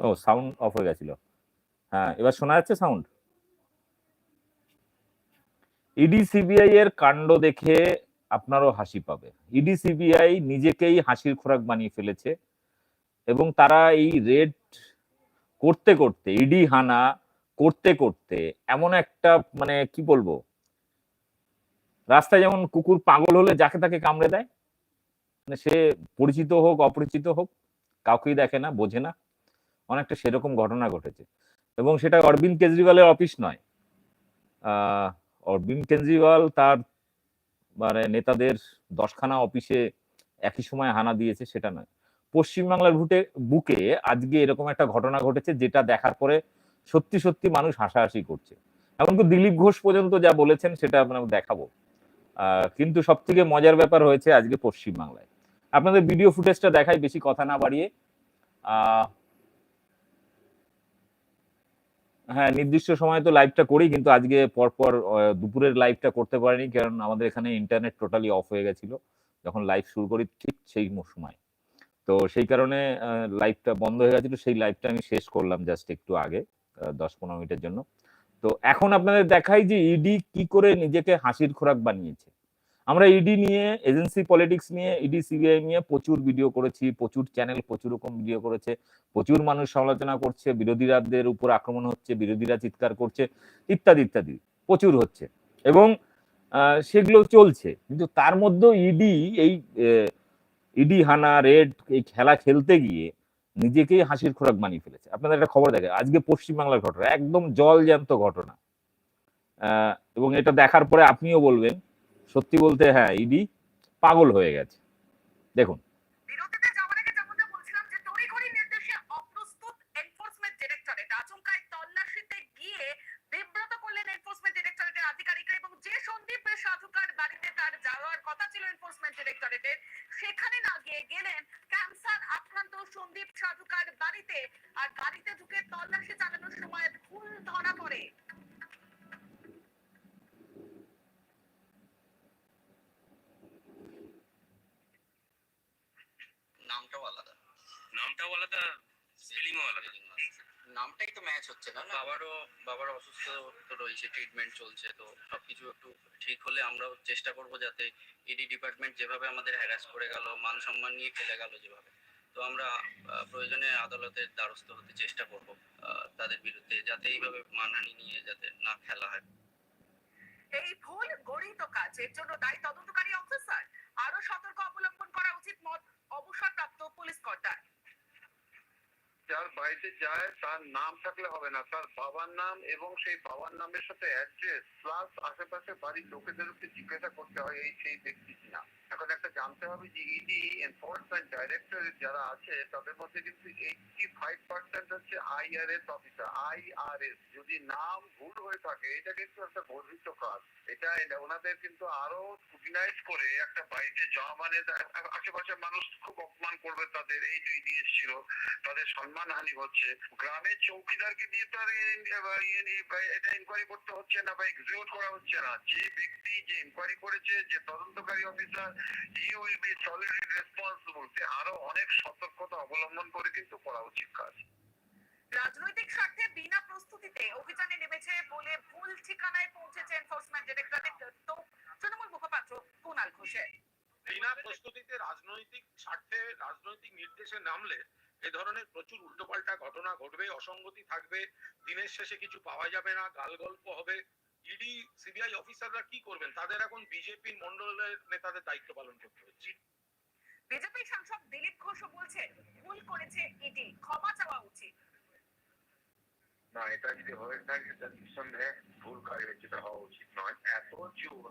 O sound of হয়ে গেছিল। হ্যাঁ এবার শোনা যাচ্ছে সাউন্ড ইডি সিবিআই এর কাণ্ড দেখে আপনারও হাসি পাবে। ইডি সিবিআই নিজেকেই হাসির খোরাক বানিয়ে ফেলেছে এবং তারা এই রেড করতে করতে ইডি হানা করতে করতে এমন একটা মানে কি বলব? রাস্তায় যেমন কুকুর পাগল হলে যাকে তাকে কামড়ে দেয় মানে সে পরিচিত হোক, অপরিচিত হোক, কাউকেই দেখে না, বোঝে না। অনেকটা সেরকম ঘটনা ঘটেছে। এবং সেটা অরবিন্দ কেজরিওয়ালের অফিস নয়। অরবিন্দ কেজরিওয়াল তার মানে নেতাদের দশখানা অফিসে একই সময় হানা দিয়েছে সেটা নয়। পশ্চিমবাংলার ভুটে বুকে আজকে এরকম একটা ঘটনা ঘটেছে যেটা দেখার পরে সত্যি সত্যি মানুষ হাসাহাসি করছে। এমনকি দিলীপ ঘোষ পর্যন্ত যা বলেছেন সেটা আপনাকে দেখাবো। আহ, কিন্তু সব থেকে মজার ব্যাপার হয়েছে আজকে পশ্চিমবাংলায়। আপনাদের ভিডিও ফুটেজটা দেখাই বেশি কথা না বাড়িয়ে। হ্যাঁ নির্দিষ্ট সময় তো লাইভটা করি, কিন্তু আজকে পরপর দুপুরের লাইভটা করতে পারিনি, কারণ আমাদের এখানে ইন্টারনেট টোটালি অফ হয়ে গেছিল। যখন লাইভ শুরু করি ঠিক সেই সময়। তো সেই কারণে লাইভটা বন্ধ হয়ে গেছিল, সেই লাইভটা আমি শেষ করলাম জাস্ট একটু আগে দশ পনেরো মিনিটের জন্য। তো এখন আপনাদের দেখাই যে ইডি কি করে নিজেকে হাসির খোরাক বানিয়েছে। আমরা ইডি নিয়ে এজেন্সি পলিটিক্স নিয়ে ইডি সিবিআই নিয়ে প্রচুর ভিডিও করেছি, প্রচুর চ্যানেল প্রচুর রকম ভিডিও করেছে, প্রচুর মানুষ সমালোচনা করছে, বিরোধীরাদের উপর আক্রমণ হচ্ছে, বিরোধীরা চিৎকার করছে, ইত্যাদি ইত্যাদি, প্রচুর হচ্ছে। এবং সেগুলো চলছে, কিন্তু তার মধ্যেও ইডি এই ইডি হানা, রেড এই খেলা খেলতে গিয়ে নিজেকেই হাসির খোরাক বানিয়ে ফেলেছে। আপনাদের একটা খবর দেখে আজকে পশ্চিমবাংলার ঘটনা, একদম জল জ্যান্ত ঘটনা এবং এটা দেখার পরে আপনিও বলবেন সত্যি বলতে হ্যাঁ ইডি পাগল হয়ে গেছে। দেখুন। সেখানে না গিয়ে গেলেন ক্যান্সার আক্রান্ত সন্দীপ সাধুকার বাড়িতে। আর গাড়িতে ঢুকে তল্লাশি চালানোর সময় ভুল ধরা পড়ে নামটাও আলাদা নামটাও আলাদা স্পেলিংও আলাদা। নামটাই তো ম্যাচ হচ্ছে না বাবারও বাবার অসুস্থ তো রয়েছে ট্রিটমেন্ট চলছে তো সবকিছু একটু ঠিক হলে আমরাও চেষ্টা করব যাতে ইডি ডিপার্টমেন্ট যেভাবে আমাদের হ্যারাস করে গেল মান সম্মান নিয়ে খেলে গেল যেভাবে তো আমরা প্রয়োজনে আদালতের দ্বারস্থ হতে চেষ্টা করব তাদের বিরুদ্ধে যাতে এইভাবে মানহানি নিয়ে যাতে না খেলা হয়। এই ভুল গড়িত কাজ এর জন্য দায়ী তদন্তকারী অফিসার আরও সতর্ক অবলম্বন করা উচিত মত অবসরপ্রাপ্ত পুলিশ কর্তার। যার বাড়িতে যায়, তার নাম থাকলে হবে না। তার বাবার নাম এবং সেই বাবার নামের সাথে অ্যাড্রেস প্লাস আশেপাশে বাড়ির লোকেদেরকে জিজ্ঞাসা করতে হয়, এই সেই ব্যক্তি কিনা। এখন একটা জানতে হবে যে ইডি এনফোর্সমেন্ট ডাইরেক্টর যারা আছে, তাদের মধ্যে কিন্তু এইটি ফাইভ পার্সেন্ট হচ্ছে আইআরএস অফিসার আইআরএস যদি নাম ভুল হয়ে থাকে, এটা কিন্তু একটা গর্বিত কাজ। এটা ওনাদের কিন্তু আরও স্কুটিনাইজ করে একটা বাড়িতে যাওয়া মানে আশেপাশের মানুষ খুব অপমান করবে তাদের, এই যে ইডি এসেছিল, তাদের সম্মানহানি হচ্ছে। গ্রামের চৌকিদারকে দিয়ে তো আর এ- এ- এ- এ- এটা ইনকোয়ারি করতে হচ্ছে না বা এক্সিকিউট করা হচ্ছে না। যে ব্যক্তি যে ইনকোয়ারি করেছে, যে তদন্তকারী officer he will be solidly responsible সে আরও অনেক সতর্কতা অবলম্বন করে কিন্তু করা উচিত কাজ। রাজনৈতিক স্বার্থে বিনা প্রস্তুতিতে অভিযানে নেমেছে বলে ভুল ঠিকানায় পৌঁছেছে এনফোর্সমেন্ট ডিরেক্টরেট তো তৃণমূল মুখপাত্র কুণাল ঘোষের। বিনা প্রস্তুতিতে রাজনৈতিক স্বার্থে রাজনৈতিক নির্দেশে নামলে এ ধরনের প্রচুর উল্টোপাল্টা ঘটনা ঘটবে অসঙ্গতি থাকবে দিনের শেষে কিছু পাওয়া যাবে না গালগল্প হবে ইডি সিবিআই অফিসাররা কি করবেন? তাদের এখন বিজেপির মন্ডলের নেতাদের দায়িত্ব পালন করতে হচ্ছে। বিজেপি সাংসদ দিলীপ ঘোষও বলছেন ভুল করেছে ইডি ক্ষমা চাওয়া উচিত। না এটা যদি হয়ে থাকে তাহলে নিঃসন্দেহে ভুল হওয়া উচিত নয়। এত চোর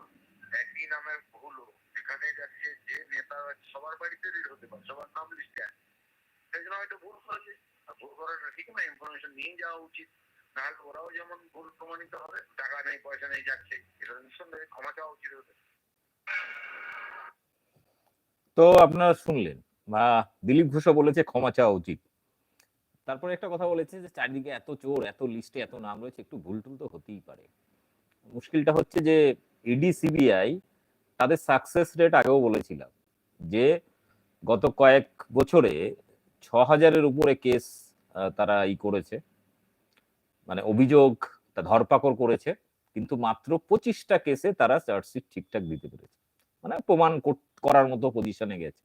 একই নামের ভুল যেখানে যাচ্ছে যে নেতা সবার বাড়িতে রেড হতে পারে সবার নাম লিস্টে সেই জন্য হয়তো ভুল করেছে। আর ভুল করাটা ঠিক না ইনফরমেশন নিয়ে যাওয়া উচিত। নাহলে ওরাও যেমন ভুল প্রমাণিত হবে, টাকা নেই, পয়সা নেই, যাচ্ছে। এটা নিঃসন্দেহে ক্ষমা চাওয়া উচিত ওদের তো আপনারা শুনলেন বা দিলীপ ঘোষও বলেছে ক্ষমা চাওয়া উচিত। তারপরে একটা কথা বলেছে যে চারদিকে এত চোর, এত লিস্টে এত নাম রয়েছে, একটু ভুল টুল তো হতেই পারে। মুশকিলটা হচ্ছে যে ইডি সিবিআই তাদের সাকসেস রেট আগেও বলেছিলাম, যে গত কয়েক বছরে ছ হাজারের উপরে কেস তারা ই করেছে। মানে অভিযোগ ধরপাকড় করেছে, কিন্তু মাত্র পঁচিশটা কেসে তারা চার্জশিট ঠিকঠাক দিতে পেরেছে। মানে প্রমাণ করার মতো পজিশনে গেছে।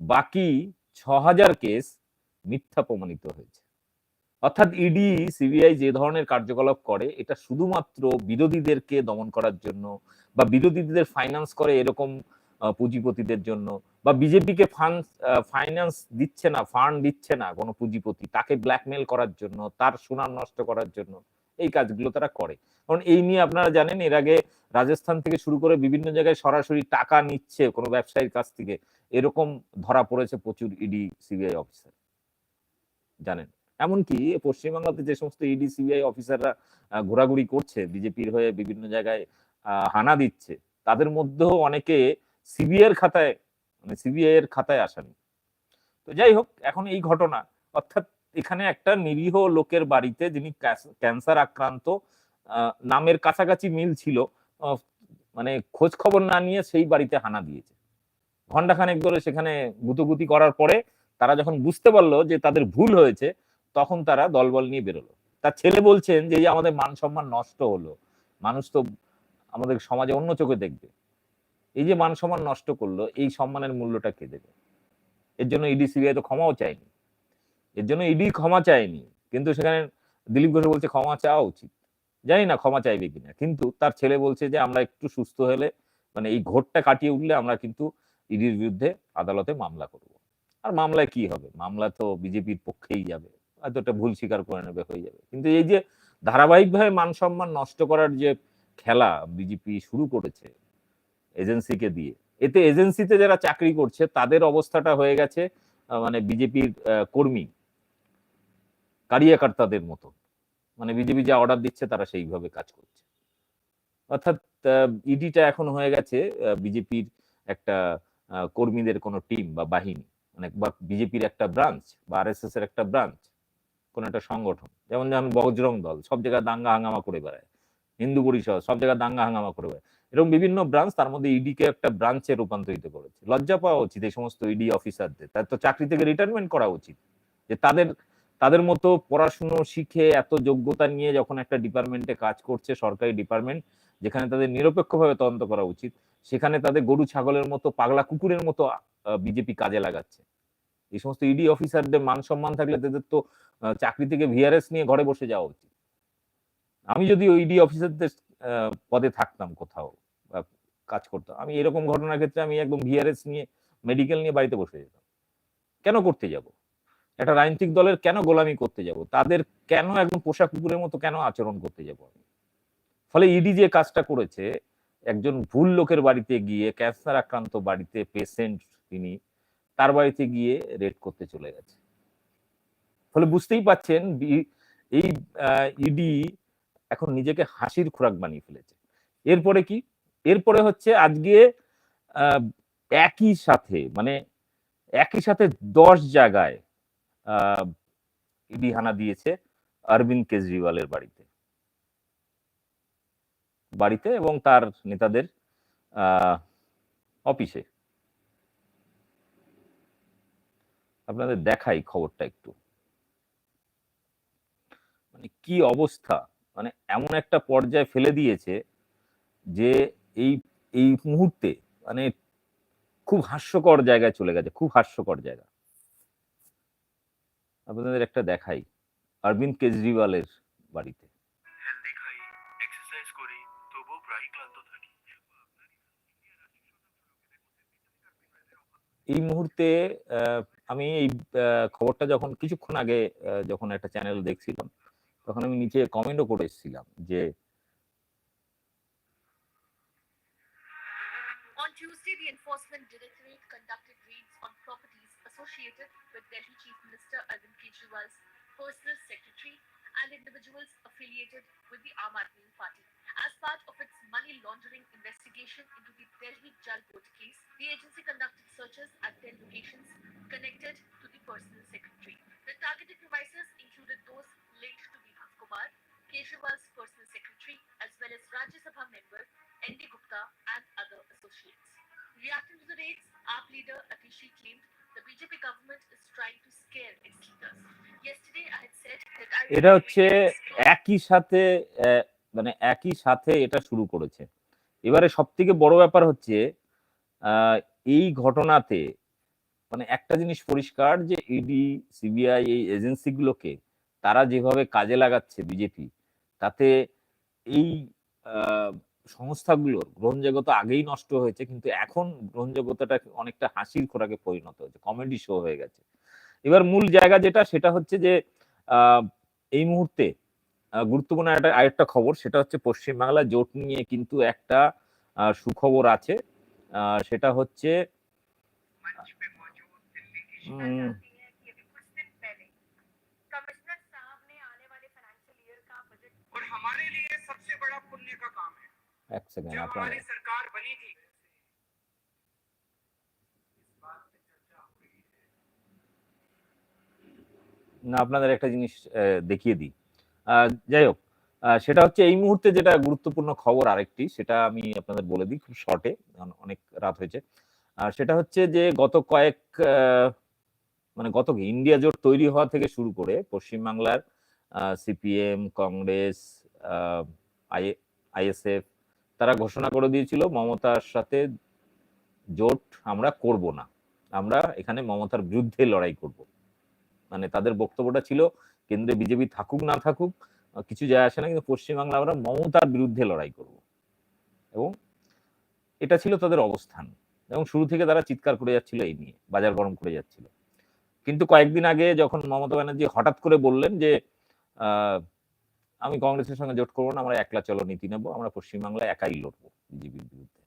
বাকি ছ হাজার কেস মিথ্যা প্রমাণিত হয়েছে। অর্থাৎ ইডি সিবিআই যে ধরনের কার্যকলাপ করে, এটা শুধুমাত্র বিরোধীদেরকে দমন করার জন্য বা বিরোধীদের ফাইন্যান্স করে এরকম পুঁজিপতিদের জন্য বা বিজেপিকে ফান্ড ফাইন্যান্স দিচ্ছে না ফান্ড দিচ্ছে না কোনো পুঁজিপতি, তাকে ব্ল্যাকমেল করার জন্য, তার সুনাম নষ্ট করার জন্য এই কাজগুলো তারা করে। কারণ এই নিয়ে আপনারা জানেন, এর আগে রাজস্থান থেকে শুরু করে বিভিন্ন জায়গায় সরাসরি টাকা নিচ্ছে কোনো ব্যবসায়ীর কাছ থেকে, এরকম ধরা পড়েছে প্রচুর ইডি সিবিআই অফিসার জানেন? এমনকি পশ্চিমবাংলাতে যে সমস্ত ইডি সিবিআই অফিসাররা ঘোরাঘুরি করছে, বিজেপির হয়ে বিভিন্ন জায়গায় হানা দিচ্ছে, তাদের মধ্যেও অনেকে সিবিআই খাতায় সিবিআই এর খাতায় আসামি তো যাই হোক, এখন এই ঘটনা, অর্থাৎ এখানে একটা নিরীহ লোকের বাড়িতে যিনি ক্যান্সার আক্রান্ত নামের কাছাকাছি মিল ছিল মানে খোঁজ খবর না নিয়ে সেই বাড়িতে হানা দিয়েছে। ঘন্টাখানেক ধরে সেখানে গুতগুতি করার পরে তারা যখন বুঝতে পারল যে তাদের ভুল হয়েছে, তখন তারা দলবল নিয়ে বেরোলো। তার ছেলে বলছেন যে আমাদের মান সম্মান নষ্ট হলো। মানুষ তো আমাদের সমাজে অন্য চোখে দেখবে। এই যে মান সম্মান নষ্ট করল, এই সম্মানের মূল্যটা কে দেবে? এর জন্য ইডি সিবিআই তো ক্ষমাও চায়নি। এর জন্য ইডি ক্ষমা চায়নি, কিন্তু সেখানে দিলীপ ঘোষ বলছে ক্ষমা চাওয়া উচিত। জানি না ক্ষমা চাইবে কিনা, কিন্তু তার ছেলে বলছে যে আমরা একটু সুস্থ হলে মানে এই ঘোরটা কাটিয়ে উঠলে আমরা কিন্তু ইডির বিরুদ্ধে আদালতে মামলা করব। আর মামলায় কি হবে? মামলা তো বিজেপির পক্ষেই যাবে। হয়তো একটা ভুল স্বীকার করে নেবে, হয়ে যাবে। কিন্তু এই যে ধারাবাহিকভাবে মান সম্মান নষ্ট করার যে খেলা বিজেপি শুরু করেছে এজেন্সিকে দিয়ে। এতে এজেন্সিতে যারা চাকরি করছে, তাদের অবস্থাটা হয়ে গেছে মানে বিজেপির কর্মী, কারিয়াকর্তাদের মতো। মানে বিজেপি যা অর্ডার দিচ্ছে, তারা সেইভাবে কাজ করছে। অর্থাৎ ইডিটা এখন হয়ে গেছে বিজেপির একটা কর্মীদের কোনো টিম বা বাহিনী। মানে বা বিজেপির একটা ব্রাঞ্চ বা আরএসএস এর একটা ব্রাঞ্চ কোন একটা সংগঠন। যেমন যেমন বজরং দল, সব জায়গায় দাঙ্গা হাঙ্গামা করে বেড়ায়। হিন্দু পরিষদ, সব জায়গায় দাঙ্গা হাঙ্গামা করে বেড়ায়। এরকম বিভিন্ন ব্রাঞ্চ তার মধ্যে ইডি কে একটা ব্রাঞ্চে রূপান্তরিত করেছে। লজ্জা পাওয়া উচিত এই সমস্ত ইডি অফিসারদের তাদের তো চাকরি থেকে রিটায়ারমেন্ট করা উচিত। যে তাদের তাদের মতো পড়াশুনো শিখে এত যোগ্যতা নিয়ে যখন একটা ডিপার্টমেন্টে কাজ করছে, সরকারি ডিপার্টমেন্ট যেখানে তাদের নিরপেক্ষভাবে তদন্ত করা উচিত, সেখানে তাদের গরু ছাগলের মতো, পাগলা কুকুরের মতো বিজেপি কাজে লাগাচ্ছে। এই সমস্ত ইডি অফিসারদের মান সম্মান থাকলে তাদের তো চাকরি থেকে ভিআরএস নিয়ে ঘরে বসে যাওয়া উচিত। আমি যদি ওই ইডি অফিসারদের পদে থাকতাম কোথাও কাজ করতাম। আমি এরকম ঘটনার ক্ষেত্রে আমি একদম ভিআরএস নিয়ে মেডিকেল নিয়ে বাড়িতে বসে যেতাম। কেন করতে যাব? একটা রাজনৈতিক দলের কেন গোলামি করতে যাব? তাদের কেন একদম পোষা কুকুরের মতো কেন আচরণ করতে যাব আমি? ফলে ইডি যে কাজটা করেছে, একজন ভুল লোকের বাড়িতে গিয়ে ক্যান্সার আক্রান্ত বাড়িতে পেশেন্ট তিনি, তার বাড়িতে গিয়ে রেড করতে চলে গেছে। ফলে বুঝতেই পাচ্ছেন এই ইডি এখন নিজেকে হাসির খোরাক বানিয়ে ফেলেছে। এরপরে কি? এরপরে হচ্ছে আজকে একই সাথে মানে একই সাথে দশ জায়গায় ইডি হানা দিয়েছে অরবিন্দ কেজরিওয়ালের বাড়িতে। বাড়িতে এবং তার নেতাদের অফিসে। আপনাদের দেখাই খবরটা একটু। মানে কি অবস্থা? মানে এমন একটা পর্যায়ে ফেলে দিয়েছে যে এই এই মুহূর্তে মানে খুব হাস্যকর জায়গায় চলে গেছে খুব হাস্যকর জায়গা। আপনাদের একটা দেখাই অরবিন্দ কেজরিওয়ালের বাড়িতে। এই মুহূর্তে আহ, আমি এই খবরটা যখন কিছুক্ষণ আগে যখন একটা চ্যানেল দেখছিলাম তখন আমি নিচে কমেন্টও করে এসেছিলাম যে Enforcement Directorate conducted raids on properties associated with Delhi Chief Minister Arvind Kejriwal's personal secretary and individuals affiliated with the Aam Aadmi Party. As part of its money laundering investigation into the Delhi Jal Board case, the agency conducted searches at 10 locations connected to the personal secretary. The targeted premises included those linked to Vikas Kumar, Kejriwal's personal secretary, as well as Rajya Sabha member N.D. Gupta and other associates. Reacting to the raids, AAP leader Atishi claimed the BJP government is trying to scare its leaders. Yesterday, I had said that I এটা হচ্ছে একই সাথে মানে একই সাথে এটা শুরু করেছে এবারে সব থেকে বড় ব্যাপার হচ্ছে এই ঘটনাতে মানে একটা জিনিস পরিষ্কার যে ইডি সিবিআই এই এজেন্সিগুলোকে তারা যেভাবে কাজে লাগাচ্ছে বিজেপি তাতে এই সংস্থাগুলোর গ্রহণযোগ্যতা আগেই নষ্ট হয়েছে কিন্তু এখন গ্রহণযোগ্যতাটা অনেকটা হাসির খোরাকে পরিণত হয়েছে কমেডি শো হয়ে গেছে এবার মূল জায়গা যেটা সেটা হচ্ছে যে আহ, এই মুহূর্তে আহ, গুরুত্বপূর্ণ একটা আরেকটা খবর সেটা হচ্ছে পশ্চিমবাংলা জোট নিয়ে কিন্তু একটা আহ, সুখবর আছে আহ, সেটা হচ্ছে উম, कमिश्नर साहब ने आने वाले फाइनेंशियल ईयर का बजट और हमारे लिए सबसे बड़ा पुण्य का काम है এক সেকেন্ড जब আপনার हमारी सरकार बनी थी না আপনাদের একটা জিনিস আহ, দেখিয়ে দিই আহ, যাই হোক আহ, সেটা হচ্ছে এই মুহূর্তে যেটা গুরুত্বপূর্ণ খবর আরেকটি সেটা আমি আপনাদের বলে দিই খুব শর্টে অনেক রাত হয়েছে আর সেটা হচ্ছে যে গত কয়েক আহ, মানে গত কি ইন্ডিয়া জোট তৈরি হওয়া থেকে শুরু করে পশ্চিমবাংলার সিপিএম কংগ্রেস আইএসএফ তারা ঘোষণা করে দিয়েছিল মমতার সাথে জোট আমরা করব না। আমরা এখানে মমতার বিরুদ্ধে লড়াই করব। মানে তাদের বক্তব্যটা ছিল, কেন্দ্রে বিজেপি থাকুক না থাকুক, কিছু যায় আসে না, কিন্তু পশ্চিমবাংলা আমরা মমতার বিরুদ্ধে লড়াই করব। এবং এটা ছিল তাদের অবস্থান। এবং শুরু থেকে তারা চিৎকার করে যাচ্ছিল এই নিয়ে, বাজার গরম করে যাচ্ছিল। কিন্তু কয়েকদিন আগে যখন মমতা ব্যানার্জি হঠাৎ করে বললেন যে আমি কংগ্রেসের সঙ্গে জোট করব না, আমরা একলা চলো নীতি নেব, আমরা পশ্চিমবাংলায় একাই লড়বো বিজেপির বিরুদ্ধে।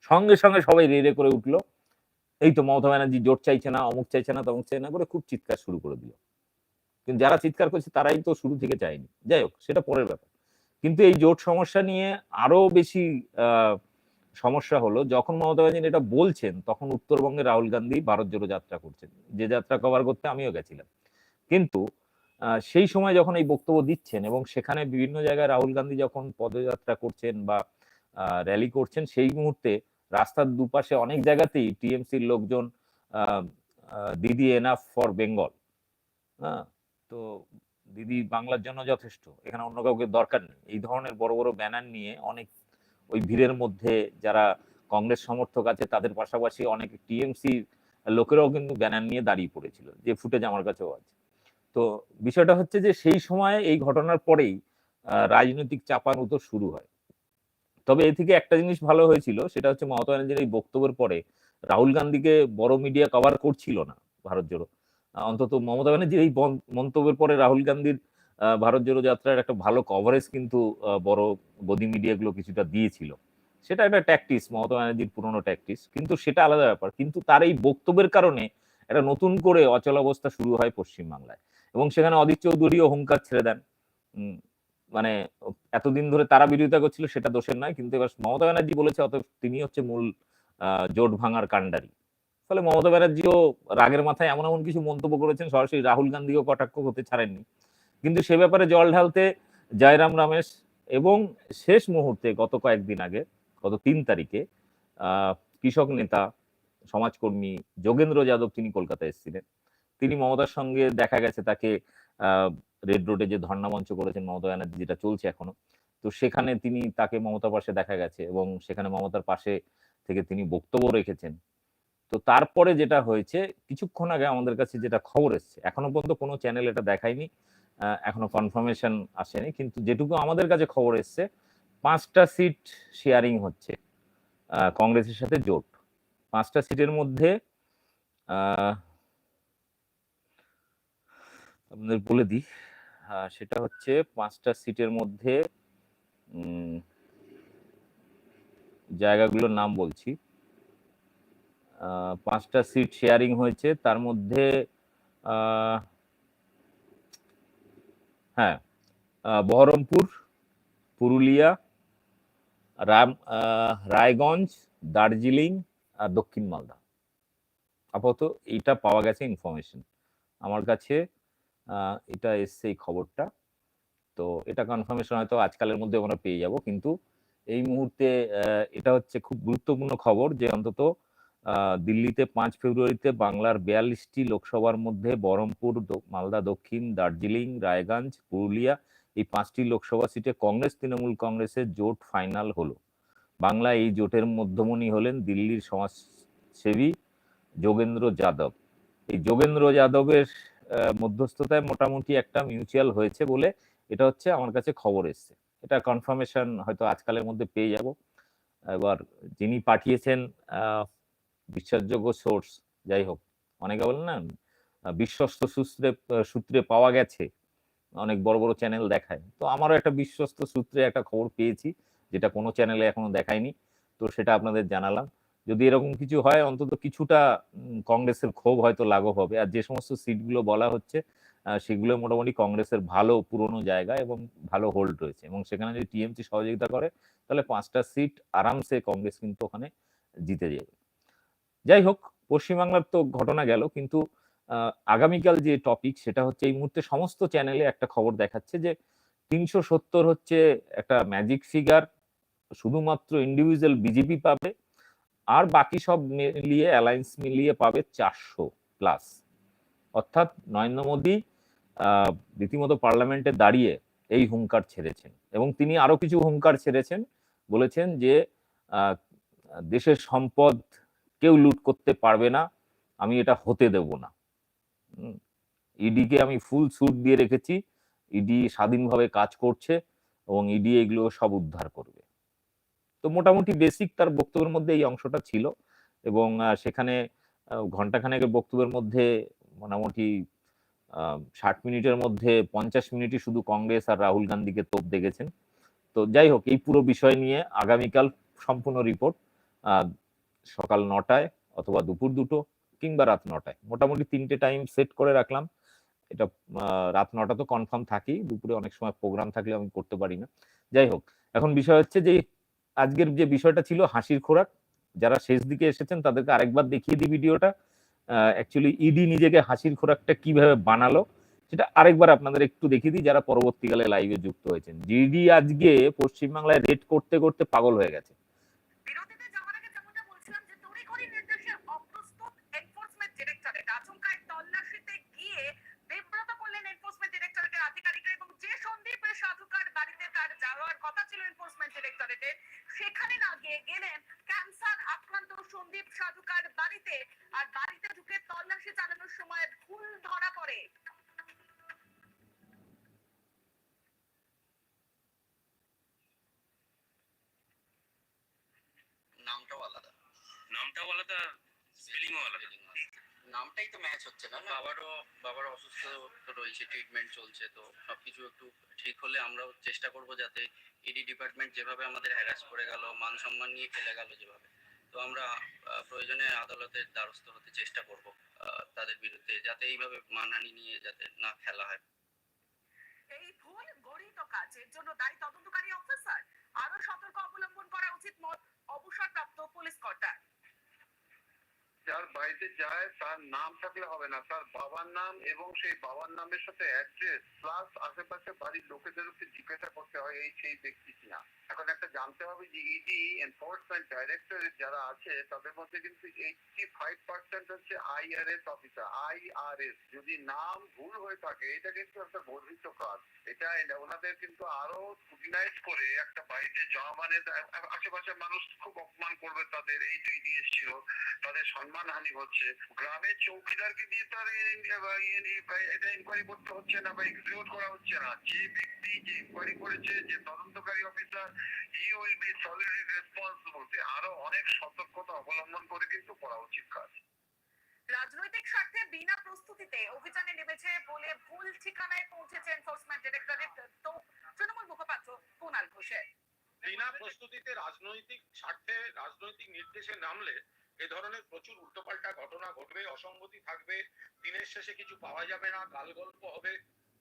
সঙ্গে সঙ্গে সবাই রে রে করে উঠল। এই তো মমতা ব্যানার্জি জোট চাইছে না, অমুক চাইছে না, তমুক চাই না করে খুব চিৎকার শুরু করে দিল। কিন্তু যারা চিৎকার করছে তারাই তো শুরু থেকে চায়নি। যাই হোক, সেটা পরের ব্যাপার। কিন্তু এই জোট সমস্যা নিয়ে আরও বেশি সমস্যা হলো, যখন মমতা ব্যানার্জি এটা বলছেন, তখন উত্তরবঙ্গে রাহুল গান্ধী ভারত জোড়ো যাত্রা করছেন। যে যাত্রা কভার করতে আমিও গেছিলাম। কিন্তু সেই সময় যখন এই বক্তব্য দিচ্ছেন এবং সেখানে বিভিন্ন জায়গায় রাহুল গান্ধী যখন পদযাত্রা করছেন বা র্যালি করছেন, সেই মুহূর্তে রাস্তার দুপাশে অনেক জায়গাতেই টিএমসির লোকজন দিদি এনাফ ফর বেঙ্গল হ্যাঁ তো দিদি বাংলার জন্য যথেষ্ট, এখানে অন্য কাউকে দরকার নেই। এই ধরনের বড় বড় ব্যানার নিয়ে অনেক ওই ভিড়ের মধ্যে যারা কংগ্রেস সমর্থক আছে, তাদের পাশাপাশি অনেক টিএমসি লোকেরাও কিন্তু ব্যানার নিয়ে দাঁড়িয়ে পড়েছিল, যে ফুটেজ আমার কাছেও আছে। তো বিষয়টা হচ্ছে যে সেই সময় এই ঘটনার পরেই রাজনৈতিক চাপানুতর শুরু হয়। তবে এ থেকে একটা জিনিস ভালো হয়েছিল, সেটা হচ্ছে মমতা ব্যানার্জির এই বক্তব্যের পরে রাহুল গান্ধীকে বড় মিডিয়া কভার করছিল না ভারত জোড়ো। অন্তত মমতা ব্যানার্জির এই মন্তব্যের পরে রাহুল গান্ধীর ভারত জোড়ো যাত্রার একটা ভালো কভারেজ কিন্তু বড় গদি মিডিয়াগুলো কিছুটা দিয়েছিল। সেটা একটা ট্যাকটিস মমতা ব্যানার্জির পুরনো ট্যাকটিস কিন্তু সেটা আলাদা ব্যাপার। কিন্তু তার এই বক্তব্যের কারণে একটা নতুন করে অচলাবস্থা শুরু হয় পশ্চিমবাংলায়। এবং সেখানে অদিত চৌধুরীও হুঙ্কার ছেড়ে দেন। মানে এতদিন ধরে তারা বিরোধিতা করছিল সেটা দোষের নয়, কিন্তু এবার মমতা ব্যানার্জি বলেছে অত তিনি হচ্ছে মূল জোট ভাঙার কাণ্ডারি। ফলে মমতা ব্যানার্জিও রাগের মাথায় এমন এমন কিছু মন্তব্য করেছেন, সরাসরি রাহুল গান্ধীও কটাক্ষ হতে ছাড়েননি। কিন্তু সে ব্যাপারে জল ঢালতে জয়রাম রমেশ এবং শেষ মুহূর্তে গত কয়েকদিন আগে, গত তিন তারিখে কৃষক নেতা, সমাজকর্মী যোগেন্দ্র যাদব তিনি কলকাতায় এসেছিলেন। তিনি মমতার সঙ্গে দেখা গেছে, তাকে রেড রোডে যে ধর্ণা মঞ্চ করেছেন মমতা ব্যানার্জি, যেটা চলছে এখনও। তো সেখানে তিনি তাকে মমতার পাশে দেখা গেছে এবং সেখানে মমতার পাশে থেকে তিনি বক্তব্য রেখেছেন। তো তারপরে যেটা হয়েছে, কিছুক্ষণ আগে আমাদের কাছে যেটা খবর এসছে, এখনও পর্যন্ত কোনো চ্যানেল এটা দেখায়নি এখনও কনফার্মেশন আসেনি, কিন্তু যেটুকু আমাদের কাছে খবর এসছে, পাঁচটা সিট শেয়ারিং হচ্ছে কংগ্রেসের সাথে জোট। পাঁচটা সিটের মধ্যে আপনাদের বলে দিই। সেটা হচ্ছে পাঁচটা সিটের মধ্যে জায়গাগুলোর নাম বলছি। পাঁচটা সিট শেয়ারিং হয়েছে। তার মধ্যে হ্যাঁ বহরমপুর, পুরুলিয়া, রাম রায়গঞ্জ, দার্জিলিং আর দক্ষিণ মালদা। আপাতত এইটা পাওয়া গেছে ইনফরমেশন আমার কাছে এটা এসছে এই খবরটা। তো এটা কনফার্মেশন হয়তো আজকালের মধ্যে আমরা পেয়ে যাব। কিন্তু এই মুহূর্তে এটা হচ্ছে খুব গুরুত্বপূর্ণ খবর যে অন্তত দিল্লিতে পাঁচ ফেব্রুয়ারিতে বাংলার বিয়াল্লিশটি লোকসভার মধ্যে বহরমপুর মালদা, দক্ষিণ, দার্জিলিং, রায়গঞ্জ, পুরুলিয়া এই পাঁচটি লোকসভা সিটে কংগ্রেস, তৃণমূল কংগ্রেসের জোট ফাইনাল হলো। বাংলা এই জোটের মধ্যমণি হলেন দিল্লির সমাজসেবী যোগেন্দ্র যাদব। এই যোগেন্দ্র যাদবের মধ্যস্থতায় মোটামুটি একটা মিউচুয়াল হয়েছে বলে এটা হচ্ছে আমার কাছে খবর এসছে। এটা কনফার্মেশন হয়তো আজকালের মধ্যে পেয়ে যাব। এবার যিনি পাঠিয়েছেন বিশ্বাসযোগ্য সোর্স যাই হোক, অনেকে বলেন না, বিশ্বস্ত সূত্রে সূত্রে পাওয়া গেছে, অনেক বড় বড় চ্যানেল দেখায়। তো আমারও একটা বিশ্বস্ত সূত্রে একটা খবর পেয়েছি, যেটা কোনো চ্যানেলে এখনও দেখায়নি। তো সেটা আপনাদের জানালাম। যদি এরকম কিছু হয়, অন্তত কিছুটা কংগ্রেসের ক্ষোভ হয়তো লাঘব হবে। আর যে সমস্ত সিটগুলো বলা হচ্ছে সেগুলো মোটামুটি কংগ্রেসের ভালো পুরনো জায়গা এবং ভালো হোল্ড রয়েছে। এবং সেখানে যদি টিএমসি সহযোগিতা করে, তাহলে পাঁচটা সিট আরামসে কংগ্রেস কিন্তু ওখানে জিতে যাবে। যাই হোক, পশ্চিমবাংলার তো ঘটনা গেল, কিন্তু আগামীকাল যে টপিক সেটা হচ্ছে এই মুহূর্তে সমস্ত চ্যানেলে একটা খবর দেখাচ্ছে যে, তিনশো সত্তর হচ্ছে একটা ম্যাজিক ফিগার শুধুমাত্র ইন্ডিভিজুয়াল বিজেপি পাবে। আর বাকি সব মিলিয়ে অ্যালায়েন্স মিলিয়ে পাবে চারশো প্লাস অর্থাৎ নরেন্দ্র মোদী রীতিমতো পার্লামেন্টে দাঁড়িয়ে এই হুঙ্কার ছেড়েছেন। এবং তিনি আরও কিছু হুঙ্কার ছেড়েছেন। বলেছেন যে দেশের সম্পদ কেউ লুট করতে পারবে না, আমি এটা হতে দেব না। ইডিকে আমি ফুল স্যুট দিয়ে রেখেছি। ইডি স্বাধীনভাবে কাজ করছে এবং ইডি এগুলো সব উদ্ধার করবে। তো মোটামুটি বেসিক তার বক্তব্যের মধ্যে এই অংশটা ছিল এবং সেখানে ঘন্টাখানেকের বক্তব্যের মধ্যে মোটামুটি ষাট মিনিটের মধ্যে পঞ্চাশ মিনিটই শুধু কংগ্রেস আর রাহুল গান্ধীকে তোপ দেখেছেন। তো যাই হোক, এই পুরো বিষয় নিয়ে আগামীকাল সম্পূর্ণ রিপোর্ট সকাল নটায় অথবা দুপুর দুটো কিংবা রাত নটায়। মোটামুটি তিনটে টাইম সেট করে রাখলাম। এটা রাত নটা তো কনফার্ম থাকি, দুপুরে অনেক সময় প্রোগ্রাম থাকলে আমি করতে পারি না। যাই হোক, এখন বিষয় হচ্ছে যে আজকের যে বিষয়টা ছিল হাসির খোরাক, যারা শেষ দিকে এসেছেন তাদেরকে আরেকবার দেখিয়ে দিই ভিডিওটা। অ্যাকচুয়ালি ইডি নিজেকে হাসির খোরাকটা কীভাবে বানালো, সেটা আরেকবার আপনাদের একটু দেখিয়ে দিই, যারা পরবর্তীকালে লাইভে যুক্ত হয়েছেন। জিডি আজকে পশ্চিমবাংলায় রেড করতে করতে পাগল হয়ে গেছে বিব্রত করলেন এনফোর্সমেন্ট ডিরেক্টরেটের আধিকারিকরা এবং যে সন্দীপ সাধুকার বাড়িতে তার যাওয়ার কথা ছিল এনফোর্সমেন্ট ডিরেক্টরেটের সেখানে না গিয়ে গেলেন ক্যান্সার আক্রান্ত সন্দীপ সাধুকার বাড়িতে। আর বাড়িতে ঢুকে তল্লাশি চালানোর সময় ভুল ধরা পড়ে। নামটাও আলাদা। নামটাও আলাদা স্পেলিংও আলাদা। নামটাই তো ম্যাচ হচ্ছে না বাবারও বাবার অসুস্থ তো রয়েছে ট্রিটমেন্ট চলছে তো সবকিছু একটু ঠিক হলে আমরাও চেষ্টা করব যাতে ইডি ডিপার্টমেন্ট যেভাবে আমাদের হ্যারাস করে গেল মান সম্মান নিয়ে ফেলে গেল যেভাবে। তো আমরা প্রয়োজনে আদালতের দ্বারস্থ হতে চেষ্টা করব তাদের বিরুদ্ধে, যাতে এইভাবে মানহানি নিয়ে যাতে না খেলা হয়। এই ভুল গড়িত কাজের জন্য দায়ী তদন্তকারী অফিসার আরও সতর্ক অবলম্বন করা উচিত মত অবসরপ্রাপ্ত পুলিশ কর্তার যার বাড়িতে যায়, তার নাম থাকলে হবে না। তার বাবার নাম এবং সেই বাবার নামের সাথে অ্যাড্রেস প্লাস আশেপাশে বাড়ির লোকেদেরকে জিজ্ঞাসা করতে হয়, এই সেই ব্যক্তি কিনা। এখন একটা জানতে হবে যে ইডি এনফোর্সমেন্ট ডাইরেক্টরেট যারা আছে, তাদের মধ্যে কিন্তু এইটটি ফাইভ পার্সেন্ট হচ্ছে আইআরএস অফিসার আইআরএস যদি নাম ভুল হয়ে থাকে, এটা কিন্তু একটা গর্বিত কাজ। এটা ওনাদের কিন্তু আরও স্ক্রুটিনাইজ করে একটা বাড়িতে যাওয়া মানে আশেপাশের মানুষ খুব অপমান করবে তাদের, এই তো ইডি এসেছিল, তাদের সম্মানহানি হচ্ছে। গ্রামের চৌকিদারকে দিয়ে তার এটা ইনকোয়ারি করতে হচ্ছে না বা এক্সিকিউট করা হচ্ছে না। যে ব্যক্তি যে ইনকোয়ারি করেছে যে তদন্তকারী officer he will be solidly responsible আরও অনেক সতর্কতা অবলম্বন করে কিন্তু করা উচিত কাজ। রাজনৈতিক স্বার্থে বিনা প্রস্তুতিতে অভিযানে নেমেছে বলে ভুল ঠিকানায় পৌঁছেছে এনফোর্সমেন্ট ডিরেক্টরেট তো তৃণমূল মুখপাত্র কুণাল ঘোষের। বিনা প্রস্তুতিতে রাজনৈতিক স্বার্থে রাজনৈতিক নির্দেশে নামলে এ ধরনের প্রচুর উল্টোপাল্টা ঘটনা ঘটবে অসঙ্গতি থাকবে দিনের শেষে কিছু পাওয়া যাবে না গাল গল্প হবে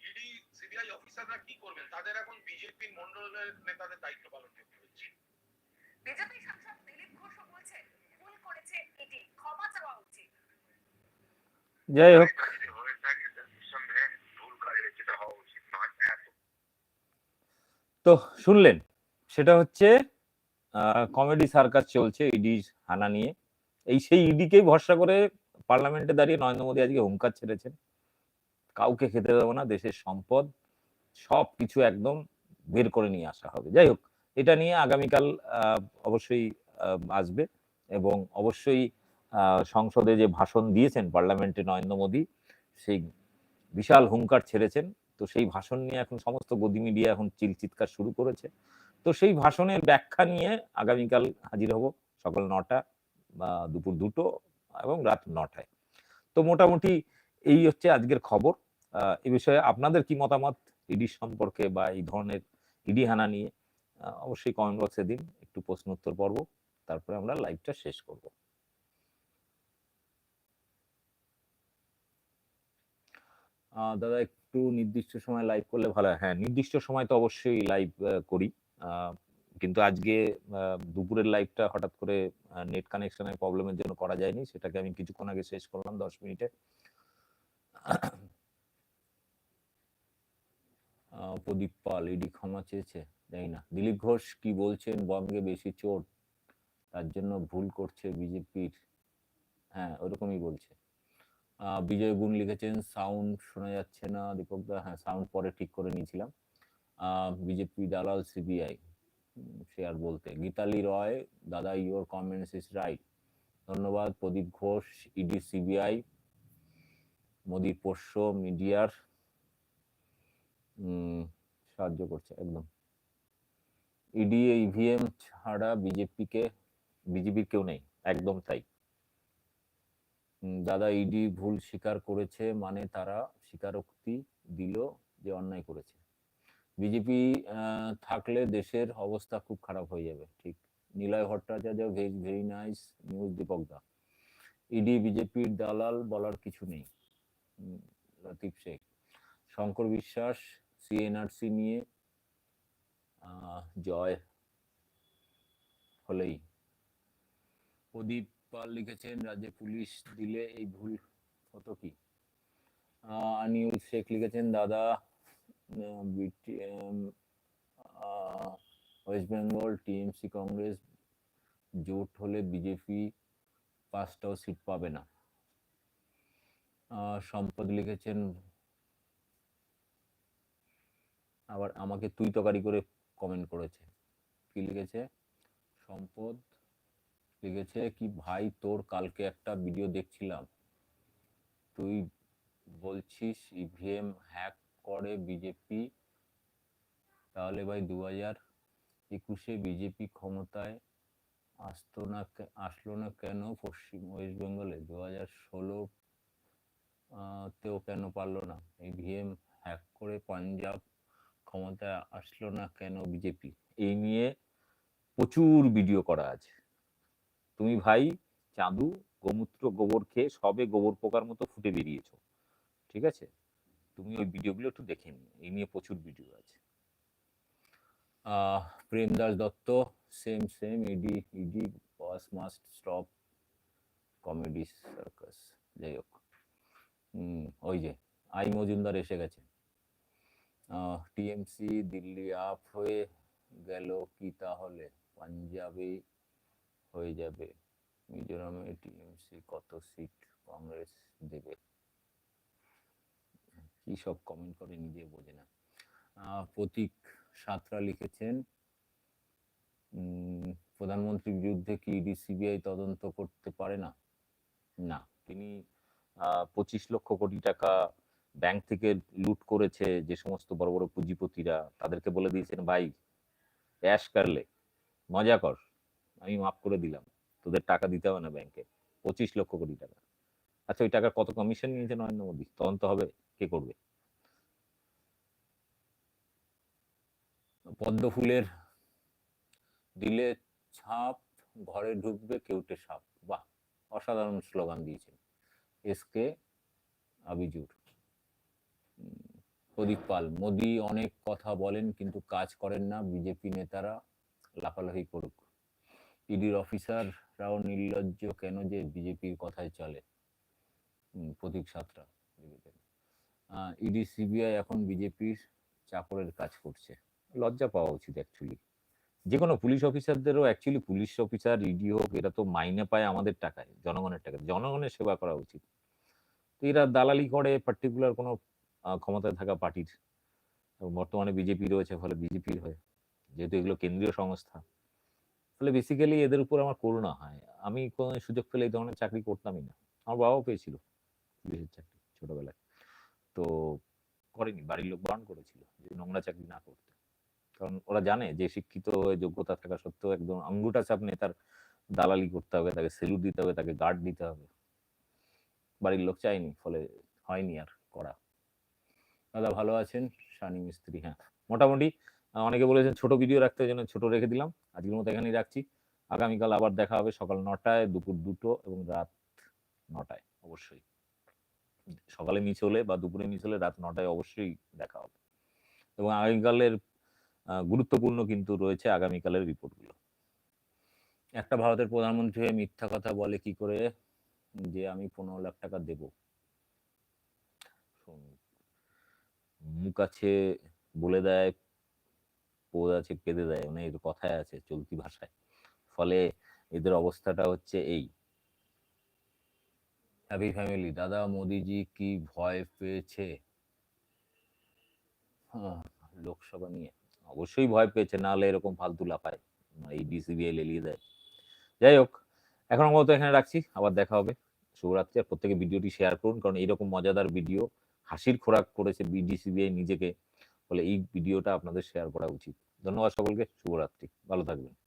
ইডি সিবিআই অফিসাররা কি করবেন? তাদের এখন বিজেপির মন্ডলের নেতাদের দায়িত্ব পালন করতে হচ্ছে বিজেপি সাংসদ দিলীপ ঘোষও বলছেন ভুল করেছে ইডি ক্ষমা চাওয়া উচিত। যাই হোক। তো শুনলেন সেটা হচ্ছে কমেডি সার্কাস চলছে ইডি হানা নিয়ে। এই সেই ইডিকেই ভরসা করে পার্লামেন্টে দাঁড়িয়ে নরেন্দ্র মোদী আজকে হুঙ্কার ছেড়েছেন। কাউকে খেতে দেবো না, দেশের সম্পদ সব কিছু একদম বের করে নিয়ে আসা হবে। যাই হোক, এটা নিয়ে আগামীকাল অবশ্যই আসবে এবং অবশ্যই সংসদে যে ভাষণ দিয়েছেন পার্লামেন্টে নরেন্দ্র মোদী, সেই বিশাল হুঙ্কার ছেড়েছেন। তো সেই ভাষণ নিয়ে এখন সমস্ত গদি মিডিয়া এখন চিল চিৎকার শুরু করেছে। তো সেই ভাষণের ব্যাখ্যা নিয়ে আগামীকাল হাজির হব সকাল নটা। দুপুর দুটো এবং রাত নটায়। তো মোটামুটি এই হচ্ছে আজকের খবর। এ বিষয়ে আপনাদের কি মতামত ইডি সম্পর্কে বা এই ধরনের ইডি হানা নিয়ে? অবশ্যই কমেন্ট বক্সে দিন, একটু প্রশ্ন উত্তর পর্ব, তারপরে আমরা লাইভটা শেষ করব। দাদা, একটু নির্দিষ্ট সময় লাইভ করলে ভালো হয়। নির্দিষ্ট সময় তো অবশ্যই লাইভ করি। কিন্তু আজকে দুপুরের লাইভটা হঠাৎ করে নেট কানেকশনের প্রবলেমের জন্য করা যায়নি। সেটাকে আমি কিছুক্ষণ আগে শেষ করলাম, দশ মিনিটে। প্রদীপ পাল ইডি ক্ষমা চেয়েছে। জানি না। দিলীপ ঘোষ কি বলছেন? বঙ্গে বেশি চোট তার জন্য ভুল করছে বিজেপির। হ্যাঁ ওরকমই বলছে। বিজয় গুণ লিখেছেন সাউন্ড শোনা যাচ্ছে না, দীপক দা। হ্যাঁ সাউন্ড পরে ঠিক করে নিয়েছিলাম। বিজেপি দালাল সিবিআই আর বলতে। গীতালি রয়, দাদা ইউর কমেন্টস ইজ রাইট ধন্যবাদ, প্রদীপ ঘোষ ইডি সিবিআই মোদির পোষ্য, মিডিয়ার। সাহায্য করছে, একদম। ইডি ইভিএম ছাড়া বিজেপিকে, বিজেপির কেউ নেই, একদম তাই। দাদা ইডি ভুল স্বীকার করেছে মানে তারা স্বীকারোক্তি দিল যে অন্যায় করেছে। বিজেপি থাকলে দেশের অবস্থা খুব খারাপ হয়ে যাবে, ঠিক। Nilay Bhattacharya very very nice news Deepak da. ED বিজেপির দালাল বলার কিছু নেই লতিফ শেখ। শঙ্কর বিশ্বাস সিএনআরসি নিয়ে জয় হলেই। প্রদীপ পাল লিখেছেন, রাজ্যে পুলিশ দিলে এই ভুল হতো কি? আনিউল শেখ লিখেছেন, দাদা ওয়েস্ট বেঙ্গল টিএমসি কংগ্রেস জোট হলে বিজেপি পাঁচটাও সিট পাবে না। সম্পদ লিখেছেন, আবার আমাকে তুই তকারি করে কমেন্ট করেছে। কি লিখেছে? সম্পদ লিখেছে কি, ভাই, তোর কালকে একটা ভিডিও দেখছিলাম। তুই বলছিস, ইভিএম হ্যাক করে বিজেপি তাহলে ভাই দু হাজার একুশে বিজেপি ক্ষমতায় আসতো না আসলো না কেন? পশ্চিম ওয়েস্ট বেঙ্গলে দু হাজার ষোলো তেও কেন পারল না? ইভিএম হ্যাক করে পাঞ্জাব ক্ষমতায় আসলো না কেন বিজেপি এই নিয়ে প্রচুর ভিডিও করা আছে। তুমি ভাই চাঁদু, গোমূত্র গোবর খেয়ে সবে গোবর পোকার মতো ফুটে বেরিয়েছো। ঠিক আছে? তুমি ওই ভিডিওগুলো একটু দেখে নিও, এই নিয়ে প্রচুর ভিডিও আছে। Prem Das Dutta same same ED ED boss must stop comedy circus যাই হোক। ওই যে, আই মজুমদার এসে গেছে। টিএমসি দিল্লি আপ হয়ে গেল কি তাহলে? পাঞ্জাবে হয়ে যাবে। মিজোরামে টিএমসি কত সিট কংগ্রেস দেবে? কি সব কমেন্ট করে নিজে বোঝে না। প্রতীক সাঁতরা লিখেছেন প্রধানমন্ত্রীর বিরুদ্ধে কি ইডি সিবিআই তদন্ত করতে পারে না? না। তিনি পঁচিশ লক্ষ কোটি টাকা ব্যাংক থেকে লুট করেছে যে সমস্ত বড় বড় পুঁজিপতিরা। তাদেরকে বলে দিয়েছেন, ভাই অ্যাশ কারলে মজা কর, আমি মাফ করে দিলাম, তোদের টাকা দিতে হবে না ব্যাংকে। পঁচিশ লক্ষ কোটি টাকা। আচ্ছা ওই টাকার কত কমিশন নিয়েছে নরেন্দ্র মোদী? তদন্ত হবে কে করবে? পদ্ম ফুলের দিলে ছাপ, ঘরে ঢুকবে কেউটে সাপ। বাহ, অসাধারণ স্লোগান দিয়েছেন এস কে আবিজুর। প্রদীপ পাল, মোদি অনেক কথা বলেন কিন্তু কাজ করেন না, বিজেপি নেতারা লাফালাফি করুক। ইডির অফিসাররাও নির্লজ্জ কেন যে বিজেপির কথায় চলে? প্রতীক লিখেছেন ইডি সিবিআই এখন বিজেপির চাকরের কাজ করছে। লজ্জা পাওয়া উচিত অ্যাকচুয়ালি যে কোনো পুলিশ অফিসারদেরও অ্যাকচুয়ালি পুলিশ অফিসার ইডি হোক, এরা তো মাইনে পায় আমাদের টাকায়, জনগণের টাকায়। জনগণের সেবা করা উচিত। তো এরা দালালি করে পার্টিকুলার কোনো ক্ষমতায় থাকা পার্টির। বর্তমানে বিজেপি রয়েছে, ফলে বিজেপির হয়ে। যেহেতু এগুলো কেন্দ্রীয় সংস্থা। ফলে বেসিক্যালি এদের উপর আমার করুণা হয়। আমি কোনো সুযোগ পেলে এই ধরনের চাকরি করতামই না। আমার বাবাও পেয়েছিল। পুলিশের চাকরি ছোটবেলায়। তো করেনি, বাড়ির লোক বারণ করেছিল যে নোংরা চাকরি না করতে। কারণ ওরা জানে যে শিক্ষিত যোগ্যতা থাকা সত্ত্বেও একদম আঙ্গুটা চাপ নেতার দালালি করতে হবে, তাকে সেলুট দিতে হবে, তাকে গার্ড দিতে হবে। বাড়ির লোক চায়নি, ফলে হয়নি আর করা। দাদা ভালো আছেন? শানি মিস্ত্রি হ্যাঁ। মোটামুটি অনেকে বলেছেন ছোট ভিডিও রাখতে ওই জন্য ছোট রেখে দিলাম। আজকের মতো এখানেই রাখছি। আগামীকাল আবার দেখা হবে সকাল নটায়, দুপুর দুটো এবং রাত নটায়, অবশ্যই। সকালে মিস হলে বা দুপুরে মিস হলে রাত নটায় অবশ্যই দেখা হবে। এবং আগামীকালের গুরুত্বপূর্ণ কিন্তু রয়েছে আগামীকালের রিপোর্টগুলো একটা ভারতের প্রধানমন্ত্রী হয়ে মিথ্যা কথা বলে কি করে যে আমি পনেরো লাখ টাকা দেব? মুখ আছে বলে দেয়, পোদ আছে কেঁদে দেয় মানে এর কথায় আছে চলতি ভাষায়। ফলে এদের অবস্থাটা হচ্ছে এই। হ্যাপি ফ্যামিলি দাদা মোদিজি কি ভয় পেয়েছে লোকসভা নিয়ে অবশ্যই ভয় পেয়েছে না হলে এরকম ফালতু লাফায় এই ডিসিবিআই লেলিয়ে দেয় যাই হোক এখন মতো এখানে রাখছি আবার দেখা হবে শুভরাত্রি আর প্রত্যেকে ভিডিওটি শেয়ার করুন কারণ এইরকম মজাদার ভিডিও হাসির খোরাক করেছে বিডিসিবিআই নিজেকে ফলে এই ভিডিওটা আপনাদের শেয়ার করা উচিত ধন্যবাদ সকলকে, শুভরাত্রি। ভালো থাকবেন।